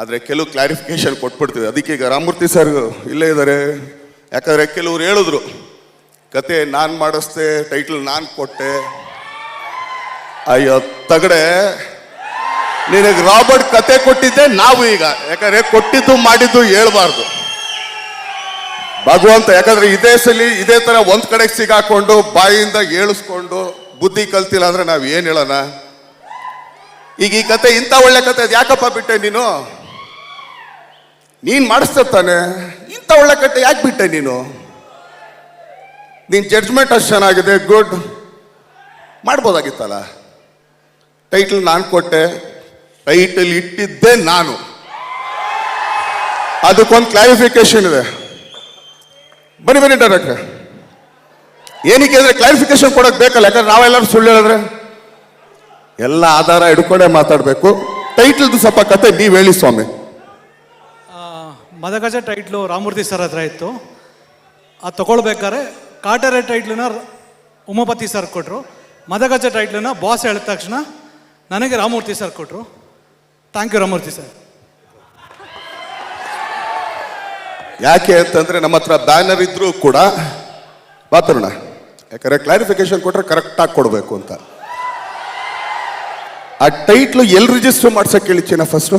ಆದರೆ ಕೆಲವು ಕ್ಲಾರಿಫಿಕೇಶನ್ ಕೊಟ್ಬಿಡ್ತೀವಿ ಅದಕ್ಕೆ ಈಗ ರಾಮಮೂರ್ತಿ ಸರ್ ಇಲ್ಲೇ ಇದ್ದಾರೆ ಯಾಕಂದರೆ ಕೆಲವ್ರು ಹೇಳಿದ್ರು, ಕತೆ ನಾನು ಮಾಡಿಸ್ದೆ ಟೈಟಲ್ ನಾನು ಕೊಟ್ಟೆ. ಅಯ್ಯೋ, ತಗಡೆ, ನಿನಗೆ ರಾಬರ್ಟ್ ಕತೆ ಕೊಟ್ಟಿದ್ದೆ, ನಾವು ಈಗ. ಯಾಕಂದ್ರೆ ಕೊಟ್ಟಿದ್ದು ಮಾಡಿದ್ದು ಹೇಳ್ಬಾರ್ದು. ಭಗವಂತ, ಯಾಕಂದ್ರೆ ಇದೇ ಸಲಿ ಇದೇ ಥರ ಒಂದು ಕಡೆಗೆ ಸಿಗಾಕೊಂಡು, ಬಾಯಿಂದ ಏಳಿಸ್ಕೊಂಡು, ಬುದ್ಧಿ ಕಲ್ತಿಲ್ಲ ಅಂದ್ರೆ ನಾವು ಏನು ಹೇಳೋಣ? ಈಗ ಈ ಕತೆ ಇಂಥ ಒಳ್ಳೆ ಕತೆ ಅದು ಯಾಕಪ್ಪ ಬಿಟ್ಟೆ ನೀನು? ನೀನ್ ಮಾಡಿಸ್ತ ತಾನೆ? ಇಂಥ ಒಳ್ಳೆ ಕತೆ ಯಾಕೆ ಬಿಟ್ಟೆ ನೀನು? ನೀನು ಜಡ್ಜ್ಮೆಂಟ್ ಅಷ್ಟು ಚೆನ್ನಾಗಿದೆ ಗುಡ್ ಮಾಡ್ಬೋದಾಗಿತ್ತಲ್ಲ? ಟೈಟಲ್ ನಾನು ಕೊಟ್ಟೆ ಟೈಟಲ್ ಇಟ್ಟಿದ್ದೆ ನಾನು. ಅದಕ್ಕೊಂದು ಕ್ಲಾರಿಫಿಕೇಶನ್ ಇದೆ. ಬನ್ನಿ ಬನ್ನಿ ಡೈರೆಕ್ಟ್ರೆ ಏನಕ್ಕೆ ಅಂದರೆ ಕ್ಲಾರಿಫಿಕೇಶನ್ ಕೊಡೋಕೆ ಬೇಕಲ್ಲ, ಯಾಕಂದ್ರೆ ನಾವೆಲ್ಲರೂ ಸುಳ್ಳು ಹೇಳಿದ್ರೆ? ಎಲ್ಲ ಆಧಾರ ಹಿಡ್ಕೊಂಡೇ ಮಾತಾಡಬೇಕು. ಟೈಟಲ್ದು ಸ್ವಲ್ಪ ಕತೆ ನೀವು ಹೇಳಿ ಸ್ವಾಮಿ. ಮದಗಜ ಟೈಟ್ಲು ರಾಮೂರ್ತಿ ಸರ್ ಹತ್ರ ಇತ್ತು. ಅದು ತಗೊಳ್ಬೇಕಾದ್ರೆ ಕಾಟರೆ ಟೈಟ್ಲನ್ನ ಉಮಾಪತಿ ಸರ್ ಕೊಟ್ಟರು ಮದಗಜ ಟೈಟ್ಲನ್ನ ಬಾಸ್ ಹೇಳಿದ ತಕ್ಷಣ ನನಗೆ ರಾಮೂರ್ತಿ ಸರ್ ಕೊಟ್ಟರು ಥ್ಯಾಂಕ್ ಯು ರಾಮೂರ್ತಿ ಸರ್. ಯಾಕೆ ಅಂತಂದ್ರೆ ನಮ್ಮ ಹತ್ರ ಬ್ಯಾನರ್ ಇದ್ರೂ ಕೂಡ ಮಾತಾಡೋಣ ಯಾಕಂದರೆ ಕ್ಲಾರಿಫಿಕೇಶನ್ ಕೊಟ್ಟರೆ ಕರೆಕ್ಟಾಗಿ ಕೊಡಬೇಕು ಅಂತ. ಆ ಟೈಟ್ಲು ಎಲ್ಲಿ ರಿಜಿಸ್ಟರ್ ಮಾಡ್ಸಕ್ ಹೇಳಿಚ್ಚಿನ ಫಸ್ಟು